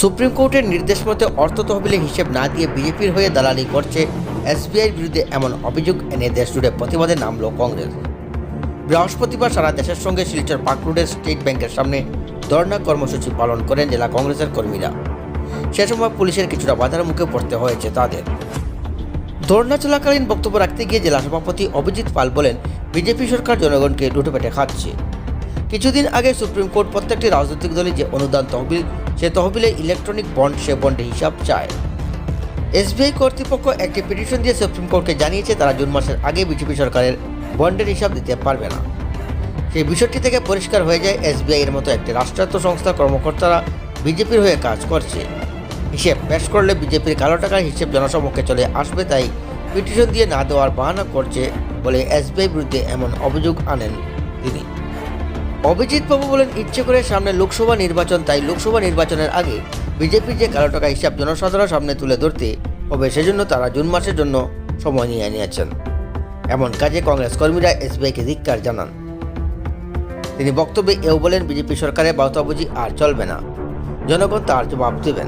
Supreme কোর্টের নির্দেশ মতে অর্থ তহবিলের হিসেব না দিয়ে বিজেপির হয়ে দালালি করছে এসবিআইয়ের বিরুদ্ধে এমন অভিযোগ এনে দেশ জুড়ে প্রতিবাদে নামল কংগ্রেস। বৃহস্পতিবার সারা দেশের সঙ্গে শিলচর পাকরুডের স্টেট ব্যাংকের সামনে ধর্ণা কর্মসূচি পালন করেন জেলা কংগ্রেসের কর্মীরা। সে সময় পুলিশের কিছুটা বাধার মুখে পড়তে হয়েছে তাদের। ধর্ণা চলাকালীন বক্তব্য রাখতে গিয়ে জেলা সভাপতি অভিজিৎ পাল বলেন, বিজেপি সরকার জনগণকে লুটে পেটে খাচ্ছে। কিছুদিন আগে সুপ্রিম কোর্ট প্রত্যেকটি রাজনৈতিক দলে যে অনুদান তহবিল সে তহবিলে ইলেকট্রনিক বন্ড, সে বন্ডে হিসাব চায়। এসবিআই কর্তৃপক্ষ একটি পিটিশন দিয়ে সুপ্রিম কোর্টকে জানিয়েছে, তারা জুন মাসের আগে বিজেপি সরকারের বন্ডের হিসাব দিতে পারবে না। সেই বিষয়টি থেকে পরিষ্কার হয়ে যায়, এসবিআই এর মতো একটি রাষ্ট্রায়ত্ত সংস্থার কর্মকর্তারা বিজেপির হয়ে কাজ করছে। হিসেব পেশ করলে বিজেপির কালো টাকার হিসেব জনসমক্ষে চলে আসবে, তাই পিটিশন দিয়ে না দেওয়ার বাহানা করছে বলে এসবিআই বিরুদ্ধে এমন অভিযোগ আনেন তিনি। অভিজিৎ বাবু বলেন, ইচ্ছে করে সামনে লোকসভা নির্বাচন, তাই লোকসভা নির্বাচনের আগে বিজেপির যে কালো টাকা হিসাব জনসাধারণ সামনে তুলে ধরতে হবে, সেজন্য তারা জুন মাসের জন্য সময় নিয়ে নিয়েছেন। এমন কাজে কংগ্রেস কর্মীরা এসবিআইকে ধিক্কার জানান। তিনি বক্তব্যে এও বলেন, বিজেপি সরকারের বাউতাবুজি আর চলবে না। জনগণ তার জবাব দেবেন।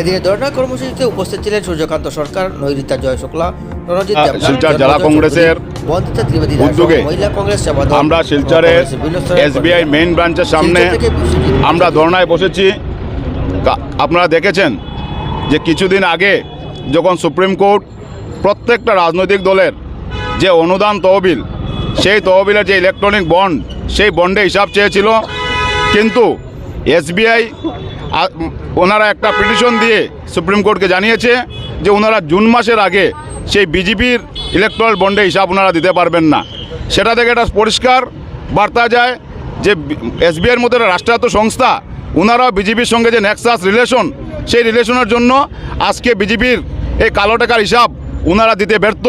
এদিকে ধর্ণা কর্মসূচিতে উপস্থিত ছিলেন সূর্যকান্ত সরকার নৈরিতা জয় শুক্লা রণজিৎ শিলচর জেলা কংগ্রেসের চৌধুরী, বন্দিতা ত্রিবেদী উদ্যোগে মহিলা কংগ্রেস আমরা শিলচরে কংগ্রেসের বিভিন্ন স্তরের এসবিআই মেইন ব্রাঞ্চের সামনে আমরা বসেছি। আপনারা দেখেছেন যে কিছুদিন আগে যখন সুপ্রিম কোর্ট প্রত্যেকটা রাজনৈতিক দলের যে অনুদান তহবিল সেই তহবিলের যে ইলেকট্রনিক বন্ড সেই বন্ডে হিসাব চেয়েছিল কিন্তু এসবিআই ওনারা একটা পিটিশন দিয়ে সুপ্রিম কোর্টকে জানিয়েছে যে ওনারা জুন মাসের আগে সেই বিজেপির ইলেকট্রাল বন্ডে হিসাব ওনারা দিতে পারবেন না। সেটা থেকে একটা পরিষ্কার বার্তা যায় যে এসবিআইয়ের মধ্যে রাষ্ট্রায়ত্ত সংস্থা ওনারা বিজেপির সঙ্গে যে নেক্সাস রিলেশন সেই রিলেশনের জন্য আজকে বিজেপির এই কালো টাকার হিসাব ওনারা দিতে ব্যর্থ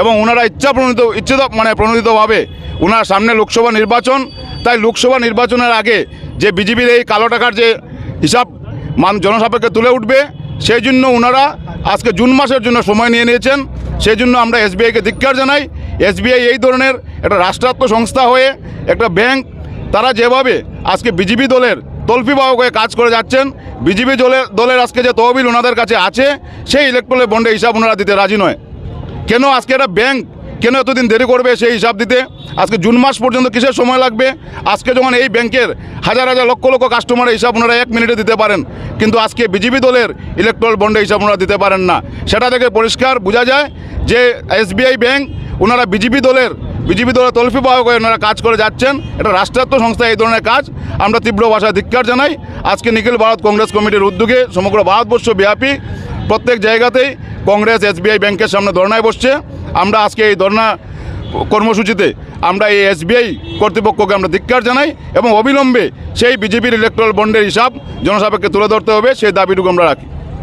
এবং ওনারা ইচ্ছা প্রণীত ইচ্ছিত মানে প্রণোদিতভাবে ওনার সামনে লোকসভা নির্বাচন। তাই লোকসভা নির্বাচনের আগে যে বিজেপির এই কালো টাকার যে হিসাব মান জনসাপেক্ষে তুলে উঠবে, সেই জন্য ওনারা আজকে জুন মাসের জন্য সময় নিয়ে নিয়েছেন। সেই জন্য আমরা এসবিআইকে ধিক্কার জানাই। এসবিআই এই ধরনের একটা রাষ্ট্রায়ত্ত সংস্থা হয়ে একটা ব্যাংক, তারা যেভাবে আজকে বিজেপি দলের তল্পিবাহক হয়ে কাজ করে যাচ্ছেন, বিজেপি দলের দলের আজকে যে তহবিল ওনাদের কাছে আছে, সেই ইলেকট্রলের বন্ডে হিসাব ওনারা দিতে রাজি নয়। কেন আজকে একটা ব্যাংক কেন এতদিন দেরি করবে সেই হিসাব দিতে? আজকে জুন মাস পর্যন্ত কিসের সময় লাগবে? আজকে যখন এই ব্যাংকের হাজার হাজার লক্ষ লক্ষ কাস্টমারের হিসাব ওনারা এক মিনিটে দিতে পারেন। কিন্তু আজকে বিজেপি দলের ইলেকট্রাল বন্ডে হিসাব ওনারা দিতে পারেন না। সেটা থেকে পরিষ্কার বোঝা যায় যে এসবিআই ব্যাংক ওনারা বিজেপি দলের বিজেপি দলের তলফি বাহক হয়ে ওনারা কাজ করে যাচ্ছেন। এটা রাষ্ট্রায়ত্ত সংস্থা এই ধরনের কাজ। আমরা তীব্র ভাষায় ধিক্কার জানাই। আজকে নিখিল ভারত কংগ্রেস কমিটির উদ্যোগে সমগ্র ভারতবর্ষ ব্যাপী প্রত্যেক জায়গাতেই কংগ্রেস এসবিআই ব্যাংকের সামনে ধর্নায় বসছে। আমরা আজকে এই ধর্না কর্মসূচিতে আমরা এই এসবিআই কর্তৃপক্ষকে আমরা ধিক্কার জানাই এবং অবিলম্বে সেই বিজেপির ইলেকট্রাল বন্ডের হিসাব জনসাপেক্ষে তুলে ধরতে হবে, সেই দাবিটুকু আমরা রাখি।